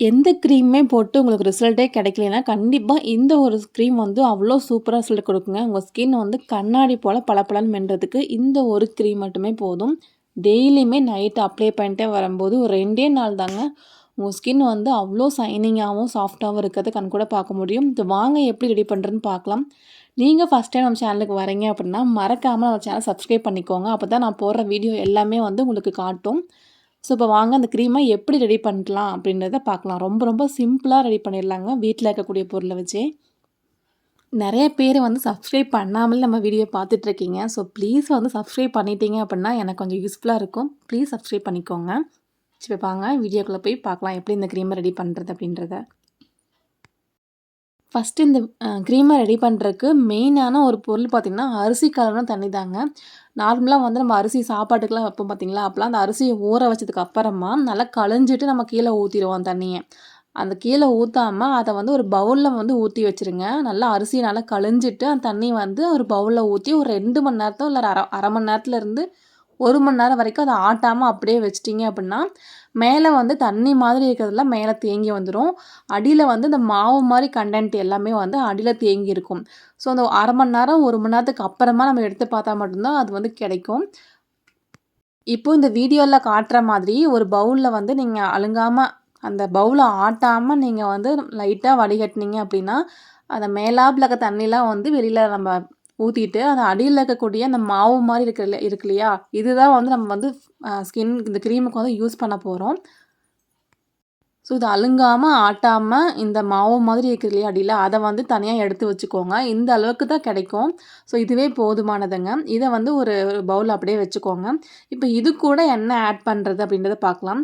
எந்த க்ரீமே போட்டு உங்களுக்கு ரிசல்ட்டே கிடைக்கலனா, கண்டிப்பாக இந்த ஒரு க்ரீம் வந்து அவ்வளோ சூப்பராக ரிசல்ட் கொடுக்குங்க உங்கள் ஸ்கின் வந்து கண்ணாடி போல் பளபளன்னு மென்றதுக்கு இந்த ஒரு க்ரீம் மட்டுமே போதும். டெய்லியுமே நைட் அப்ளை பண்ணிட்டே வரும்போது ஒரு ரெண்டே நாள் தாங்க உங்கள் ஸ்கின் வந்து அவ்வளோ சைனிங்காகவும் சாஃப்டாகவும் இருக்கிறத கண்கூட பார்க்க முடியும். இது வாங்க எப்படி ரெடி பண்ணுறதுன்னு பார்க்கலாம். நீங்கள் ஃபர்ஸ்ட் டைம் நம்ம சேனலுக்கு வரீங்க அப்படின்னா, மறக்காமல் நம்ம சேனல் சப்ஸ்கிரைப் பண்ணிக்கோங்க. அப்போ தான் நான் போடுற வீடியோ எல்லாமே வந்து உங்களுக்கு காட்டும். ஸோ இப்போ வாங்க அந்த க்ரீமை எப்படி ரெடி பண்ணலாம் அப்படின்றத பார்க்கலாம். ரொம்ப ரொம்ப சிம்பிளாக ரெடி பண்ணிடலாங்க. வீட்டில் இருக்கக்கூடிய பொருளை வச்சே. நிறைய பேர் வந்து சப்ஸ்கிரைப் பண்ணாமலே நம்ம வீடியோ பார்த்துட்ருக்கீங்க ஸோ ப்ளீஸ் வந்து சப்ஸ்கிரைப் பண்ணிட்டீங்க அப்படின்னா எனக்கு கொஞ்சம் யூஸ்ஃபுல்லாக இருக்கும். ப்ளீஸ் சப்ஸ்கிரைப் பண்ணிக்கோங்க. சரி பாங்க வீடியோக்குள்ளே போய் பார்க்கலாம். எப்படி இந்த க்ரீமை ரெடி பண்ணுறது அப்படின்றத. ஃபஸ்ட்டு இந்த க்ரீமை ரெடி பண்ணுறதுக்கு மெயினான ஒரு பொருள் பார்த்திங்கன்னா அரிசி கழுவுன தண்ணி தாங்க. நார்மலாக வந்து நம்ம அரிசி சாப்பாட்டுக்கெலாம் வைப்போம் பார்த்திங்களா அப்போலாம் அந்த அரிசியை ஊற வச்சதுக்கு அப்புறமா நல்லா களைஞ்சிட்டு நம்ம கீழே ஊற்றிடுவோம் அந்த அந்த கீழே ஊற்றாமல் அதை வந்து ஒரு பவுலில் வந்து ஊற்றி வச்சுருங்க. நல்லா அரிசியை நல்லா களைஞ்சிட்டு அந்த தண்ணியை வந்து ஒரு பவுலில் ஊற்றி ஒரு ரெண்டு மணி நேரத்தோ இல்லை அரை அரை மணி நேரத்துலருந்து ஒரு மணி நேரம் வரைக்கும் அதை ஆட்டாமல் அப்படியே வச்சிட்டிங்க அப்படின்னா, மேலே வந்து தண்ணி மாதிரி இருக்கிறதெல்லாம் மேலே தேங்கி வந்துடும் அடியில் வந்து இந்த மாவு மாதிரி கண்டென்ட் எல்லாமே வந்து அடியில் தேங்கி இருக்கும். ஸோ அந்த அரை மணி நேரம், ஒரு மணி நேரத்துக்கு அப்புறமா நம்ம எடுத்து பார்த்தா மட்டும்தான் அது வந்து கிடைக்கும். இப்போ இந்த வீடியோவில் காட்டுற மாதிரி ஒரு பவுலில் வந்து நீங்கள் அழுங்காமல் அந்த பவுலை ஆட்டாமல் நீங்கள் வந்து லைட்டாக வடிகட்டினீங்க அப்படின்னா, அந்த மேலாப்பில் இருக்க தண்ணிலாம் வந்து வெளியில் நம்ம ஊற்றிட்டு அந்த அடியில் இருக்கக்கூடிய அந்த மாவு மாதிரி இருக்கிற இருக்கு இல்லையா, இதுதான் வந்து நம்ம வந்து ஸ்கின் இந்த க்ரீமுக்கு வந்து யூஸ் பண்ண போகிறோம் ஸோ இது அழுங்காமல் ஆட்டாமல் இந்த மாவு மாதிரி இருக்குது இல்லையா அடியில் அதை வந்து தனியாக எடுத்து வச்சுக்கோங்க. இந்த அளவுக்கு தான் கிடைக்கும். ஸோ இதுவே போதுமானதுங்க. இதை வந்து ஒரு பவுல் அப்படியே வச்சுக்கோங்க. இப்போ இது கூட என்ன ஆட் பண்ணுறது அப்படின்றத பார்க்கலாம்.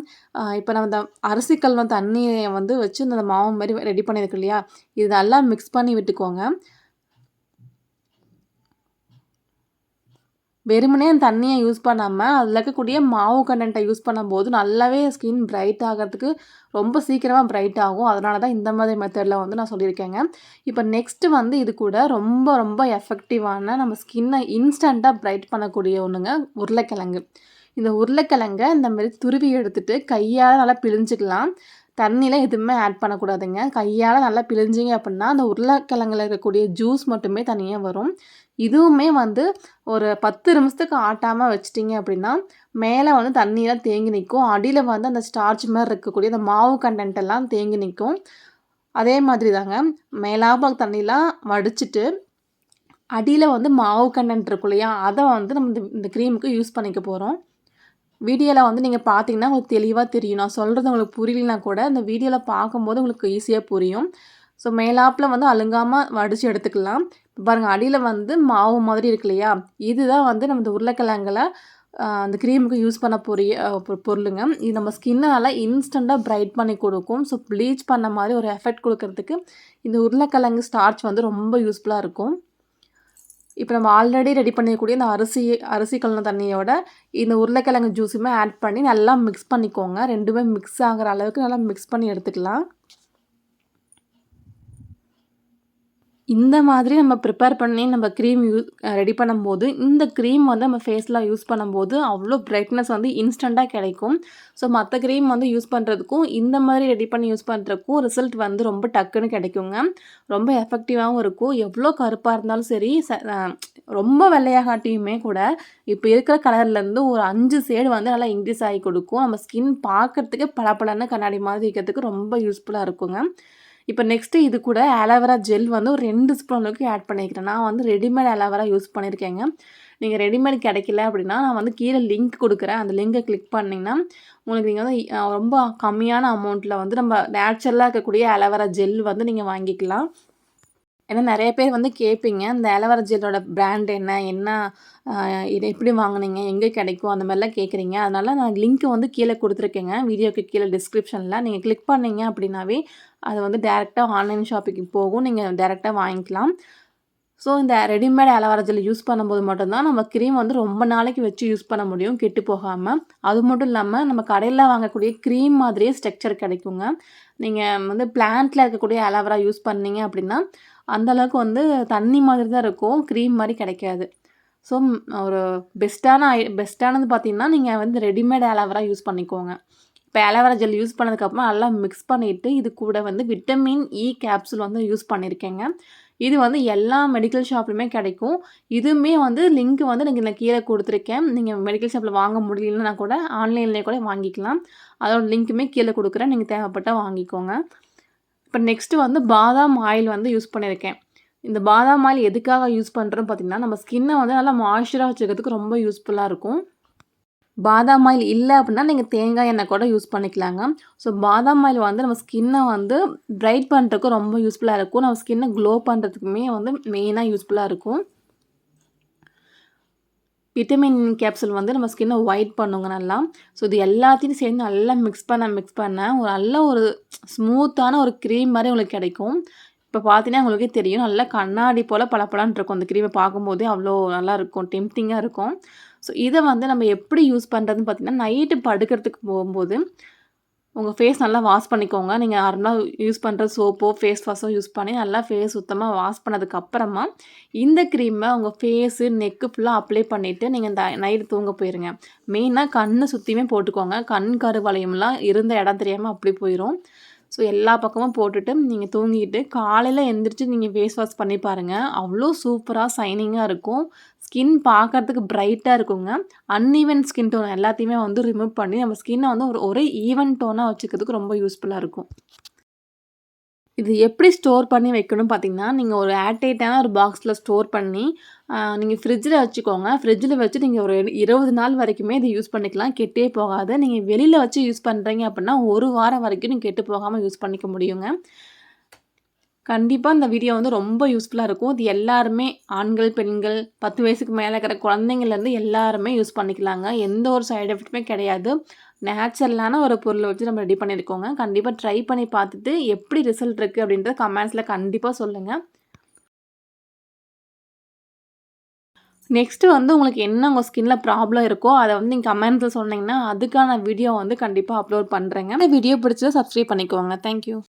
இப்போ நம்ம இந்த அரிசி கழுவுன தண்ணியை வந்து வச்சு இந்த மாவு மாதிரி ரெடி பண்ணியிருக்கு இல்லையா, இது நல்லா மிக்ஸ் பண்ணி விட்டுக்கோங்க. வெறுமனே அந்த தண்ணியை யூஸ் பண்ணாமல் அதில் இருக்கக்கூடிய மாவு கண்டென்ட்டை யூஸ் பண்ணும்போது நல்லாவே ஸ்கின் பிரைட் ஆகிறதுக்கு ரொம்ப சீக்கிரமாக பிரைட் ஆகும். அதனால தான் இந்த மாதிரி மெத்தடில் வந்து நான் சொல்லியிருக்கேங்க. இப்போ நெக்ஸ்ட்டு வந்து இது கூட ரொம்ப ரொம்ப எஃபெக்டிவான நம்ம ஸ்கின்னை இன்ஸ்டண்ட்டாக பிரைட் பண்ணக்கூடிய ஒன்றுங்க உருளைக்கிழங்கு. இந்த உருளைக்கிழங்கை இந்த மாதிரி துருவி எடுத்துகிட்டு கையால் நல்லா பிழிஞ்சிக்கலாம் தண்ணியெலாம் எதுவுமே ஆட் பண்ணக்கூடாதுங்க. கையால் நல்லா பிழிஞ்சிங்க அப்படின்னா, அந்த உருளைக்கிழங்குல இருக்கக்கூடிய ஜூஸ் மட்டுமே தனியாக வரும். இதுவுமே வந்து ஒரு 10 நிமிஷத்துக்கு ஆட்டாமல் வச்சிட்டிங்க அப்படின்னா, மேலே வந்து தண்ணியெலாம் தேங்கி நிற்கும் அடியில் வந்து அந்த ஸ்டார்ச் மாதிரி இருக்கக்கூடிய அந்த மாவு கண்டென்ட் எல்லாம் தேங்கி நிற்கும் அதே மாதிரி தாங்க மேலாப்ப தண்ணிலாம் வடிச்சிட்டு அடியில் வந்து மாவு கண்டென்ட் இருக்கும் இல்லையா, அதை வந்து நம்ம இந்த க்ரீமுக்கு யூஸ் பண்ணிக்க போகிறோம் வீடியோவில் வந்து நீங்கள் பார்த்தீங்கன்னா, உங்களுக்கு தெளிவாக தெரியும். நான் சொல்கிறது உங்களுக்கு புரியலனா கூட, இந்த வீடியோவில் பார்க்கும்போது உங்களுக்கு ஈஸியாக புரியும். ஸோ மேலாப்பில் வந்து அழுங்காமல் வடித்து எடுத்துக்கலாம். பாருங்கள் அடியில் வந்து மாவு மாதிரி இருக்கு இல்லையா, இதுதான் வந்து நம்ம இந்த உருளைக்கிழங்குல அந்த க்ரீமுக்கு யூஸ் பண்ண பொரிய பொ பொருளுங்க. இது நம்ம ஸ்கின்ன நல்லா இன்ஸ்டன்ட்டா பிரைட் பண்ணி கொடுக்கும் ஸோ ப்ளீச் பண்ண மாதிரி ஒரு எஃபெக்ட் கொடுக்கறதுக்கு இந்த உருளைக்கிழங்கு ஸ்டார்ச் வந்து ரொம்ப யூஸ்ஃபுல்லாக இருக்கும். இப்போ நம்ம ஆல்ரெடி ரெடி பண்ணியிருக்கக்கூடிய இந்த அரிசி அரிசி கலந்த தண்ணியோட இந்த உருளைக்கிழங்கு ஜூஸுமே ஆட் பண்ணி நல்லா மிக்ஸ் பண்ணிக்கோங்க. ரெண்டுமே மிக்ஸ் ஆகுற அளவுக்கு நல்லா மிக்ஸ் பண்ணி எடுத்துக்கலாம். இந்த மாதிரி நம்ம ப்ரிப்பேர் பண்ணி நம்ம க்ரீம் யூஸ் ரெடி பண்ணும்போது, இந்த க்ரீம் வந்து நம்ம ஃபேஸ்லாம் யூஸ் பண்ணும்போது அவ்வளோ பிரைட்னஸ் வந்து இன்ஸ்டண்ட்டாக கிடைக்கும். ஸோ மற்ற க்ரீம் வந்து யூஸ் பண்ணுறதுக்கும், இந்த மாதிரி ரெடி பண்ணி யூஸ் பண்ணுறதுக்கும் ரிசல்ட் வந்து ரொம்ப டக்குன்னு கிடைக்குங்க. ரொம்ப எஃபெக்டிவாகவும் இருக்கும். எவ்வளோ கருப்பாக இருந்தாலும் சரி, ச ரொம்ப வெள்ளையாகாட்டியுமே கூட, இப்போ இருக்கிற கலர்லேருந்து ஒரு அஞ்சு ஷேடு வந்து நல்லா இன்க்ரீஸ் ஆகி கொடுக்கும். நம்ம ஸ்கின் பார்க்கறதுக்கே பளபளன்னு கண்ணாடி மாதிரி இருக்கிறதுக்கு ரொம்ப யூஸ்ஃபுல்லாக இருக்குங்க. இப்போ நெக்ஸ்ட்டு இது கூட அலோவேரா ஜெல் வந்து ஒரு ரெண்டு ஸ்பூன் அளவுக்கு ஆட் பண்ணிக்கிறேன். நான் வந்து ரெடிமேட் அலோவேரா யூஸ் பண்ணியிருக்கேங்க. நீங்கள் ரெடிமேட் கிடைக்கல அப்படின்னா, நான் வந்து கீழே லிங்க் கொடுக்குறேன் அந்த லிங்கை கிளிக் பண்ணிங்கன்னா உங்களுக்கு நீங்கள் வந்து ரொம்ப கம்மியான அமௌண்ட்டில் வந்து நம்ம நேச்சுரலாக இருக்கக்கூடிய அலோவேரா ஜெல் வந்து நீங்கள் வாங்கிக்கலாம். ஏன்னா நிறைய பேர் வந்து கேட்பீங்க. இந்த ஆலோவேரா ஜெல்லோட பிராண்ட் என்ன? என்ன இதை எப்படி வாங்குனீங்க? எங்கே கிடைக்கும்? அந்த மாதிரிலாம் கேட்குறீங்க. அதனால நான் லிங்க்கு வந்து கீழே கொடுத்துருக்கேங்க வீடியோக்கு கீழே டிஸ்கிரிப்ஷனில் நீங்கள் கிளிக் பண்ணீங்க அப்படின்னாவே, அது வந்து டேரெக்டாக ஆன்லைன் ஷாப்பிங்க்கு போகும். நீங்கள் டேரெக்டாக வாங்கிக்கலாம். ஸோ இந்த ரெடிமேட் ஆலோவேரா ஜெல் யூஸ் பண்ணும்போது மட்டும்தான் நம்ம க்ரீம் வந்து ரொம்ப நாளைக்கு வச்சு யூஸ் பண்ண முடியும், கெட்டு போகாமல் அது மட்டும் இல்லாமல் நம்ம கடையில் வாங்கக்கூடிய க்ரீம் மாதிரியே ஸ்ட்ரக்சர் கிடைக்குங்க. நீங்கள் வந்து பிளான்ட்டில் இருக்கக்கூடிய அலவரா யூஸ் பண்ணீங்க அப்படின்னா, அந்தளவுக்கு வந்து தண்ணி மாதிரி தான் இருக்கும். க்ரீம் மாதிரி கிடைக்காது. ஸோ ஒரு பெஸ்ட்டான ஐ பெஸ்ட்டானது பார்த்திங்கன்னா நீங்கள் வந்து ரெடிமேட் ஆலோவேரா யூஸ் பண்ணிக்கோங்க. இப்போ அலோவேரா ஜெல் யூஸ் பண்ணதுக்கப்புறம் நல்லா மிக்ஸ் பண்ணிவிட்டு இது கூட வந்து விட்டமின் இ கேப்சூல் வந்து யூஸ் பண்ணியிருக்கேங்க இது வந்து எல்லா மெடிக்கல் ஷாப்லையுமே கிடைக்கும் இதுவுமே வந்து லிங்க் வந்து நீங்கள் இந்த கீழே கொடுத்துருக்கேன் நீங்கள் மெடிக்கல் ஷாப்பில் வாங்க முடியலன்னா கூட ஆன்லைன்லேயே கூட வாங்கிக்கலாம் அதோட லிங்க்குமே கீழே கொடுக்குறேன் நீங்கள் தேவைப்பட்டால் வாங்கிக்கோங்க இப்போ நெக்ஸ்ட்டு வந்து பாதாம் ஆயில் வந்து யூஸ் பண்ணியிருக்கேன். இந்த பாதாம் ஆயில் எதுக்காக யூஸ் பண்ணுறோம் பார்த்திங்கன்னா நம்ம ஸ்கின்னை வந்து நல்லா மாய்ஸ்சராக வச்சுக்கிறதுக்கு ரொம்ப யூஸ்ஃபுல்லாக இருக்கும். பாதாம் ஆயில் இல்லை அப்படின்னா நீங்கள் தேங்காய் எண்ணெய் கூட யூஸ் பண்ணிக்கலாங்க. ஸோ பாதாம் ஆயில் வந்து நம்ம ஸ்கின்னை வந்து ப்ரைட் பண்ணுறதுக்கு ரொம்ப யூஸ்ஃபுல்லாக இருக்கும். நம்ம ஸ்கின்னை க்ளோ பண்ணுறதுக்குமே வந்து மெயினாக யூஸ்ஃபுல்லாக இருக்கும். விட்டமின் கேப்சூல் வந்து நம்ம ஸ்கின்னை ஒயிட் பண்ணுங்க நல்லா ஸோ இது எல்லாத்தையும் சேர்ந்து நல்லா மிக்ஸ் பண்ண மிக்ஸ் பண்ண ஒரு நல்ல ஒரு ஸ்மூத்தான ஒரு க்ரீம் மாதிரி உங்களுக்கு கிடைக்கும். இப்போ பார்த்தீங்கன்னா உங்களுக்கே தெரியும் நல்லா கண்ணாடி போல் பளபளன்னு இருக்கும். அந்த க்ரீமை பார்க்கும்போதே அவ்வளோ நல்லா இருக்கும் டெம்டிங்காக இருக்கும். ஸோ இதை வந்து நம்ம எப்படி யூஸ் பண்ணுறதுன்னு பார்த்தீங்கன்னா நைட்டு படுக்கிறதுக்கு போகும்போது உங்கள் ஃபேஸ் நல்லா வாஷ் பண்ணிக்கோங்க. நீங்கள் நார்மலாக யூஸ் பண்ணுற சோப்போ ஃபேஸ் வாஷோ யூஸ் பண்ணி நல்லா ஃபேஸ் சுத்தமாக வாஷ் பண்ணதுக்கப்புறமா இந்த க்ரீமை உங்கள் ஃபேஸு நெக்கு ஃபுல்லாக அப்ளை பண்ணிவிட்டு நீங்கள் இந்த நைட்டு தூங்க போயிருங்க. மெயினாக கண்ணை சுற்றியுமே போட்டுக்கோங்க. கண் கருவளையம்லாம் இருந்த இடம் தெரியாமல் அப்படி போயிடும் ஸோ எல்லா பக்கமும் போட்டுட்டு நீங்கள் தூங்கிட்டு காலையில் எந்திரிச்சு நீங்கள் ஃபேஸ் வாஷ் பண்ணி பாருங்கள் அவ்வளோ சூப்பராக சைனிங்காக இருக்கும். ஸ்கின் பார்க்கறதுக்கு பிரைட்டாக இருக்குங்க. அன்இவன் ஸ்கின் டோன் எல்லாத்தையுமே வந்து ரிமூவ் பண்ணி நம்ம ஸ்கின்னை வந்து ஒரு ஒரே ஈவன் டோனாக வச்சுக்கிறதுக்கு ரொம்ப யூஸ்ஃபுல்லாக இருக்கும். இது எப்படி ஸ்டோர் பண்ணி வைக்கணும் பார்த்தீங்கன்னா நீங்கள் ஒரு ஏர்டைட்டான ஒரு பாக்ஸில் ஸ்டோர் பண்ணி நீங்கள் ஃப்ரிட்ஜில் வச்சுக்கோங்க. ஃப்ரிட்ஜில் வச்சு நீங்கள் ஒரு இருபது நாள் வரைக்குமே இது யூஸ் பண்ணிக்கலாம். கெட்டே போகாது. நீங்கள் வெளியில் வச்சு யூஸ் பண்ணுறீங்க அப்படின்னா ஒரு வாரம் வரைக்கும் நீங்கள் கெட்டு போகாமல் யூஸ் பண்ணிக்க முடியுங்க. கண்டிப்பாக இந்த வீடியோ வந்து ரொம்ப யூஸ்ஃபுல்லாக இருக்கும். இது எல்லாருமே ஆண்கள் பெண்கள் பத்து வயசுக்கு மேலே இருக்கிற குழந்தைங்கள்லேருந்து எல்லாருமே யூஸ் பண்ணிக்கலாங்க. எந்த ஒரு சைடு எஃபெக்ட்டுமே கிடையாது. நேச்சுரலான ஒரு பொருளை வச்சு நம்ம ரெடி பண்ணியிருக்கோங்க. கண்டிப்பாக ட்ரை பண்ணி பார்த்துட்டு எப்படி ரிசல்ட் இருக்குது அப்படின்றத கமெண்ட்ஸில் கண்டிப்பாக சொல்லுங்கள் நெக்ஸ்ட்டு வந்து உங்களுக்கு என்ன உங்கள் ஸ்கின்ல ப்ராப்ளம் இருக்கோ அதை வந்து நீங்கள் கமெண்ட்ஸில் சொன்னீங்கன்னா அதுக்கான வீடியோ வந்து கண்டிப்பாக அப்லோட் பண்ணுறேங்க இந்த வீடியோ பிடிச்சதை சப்ஸ்கிரைப் பண்ணிக்கோங்க. தேங்க்யூ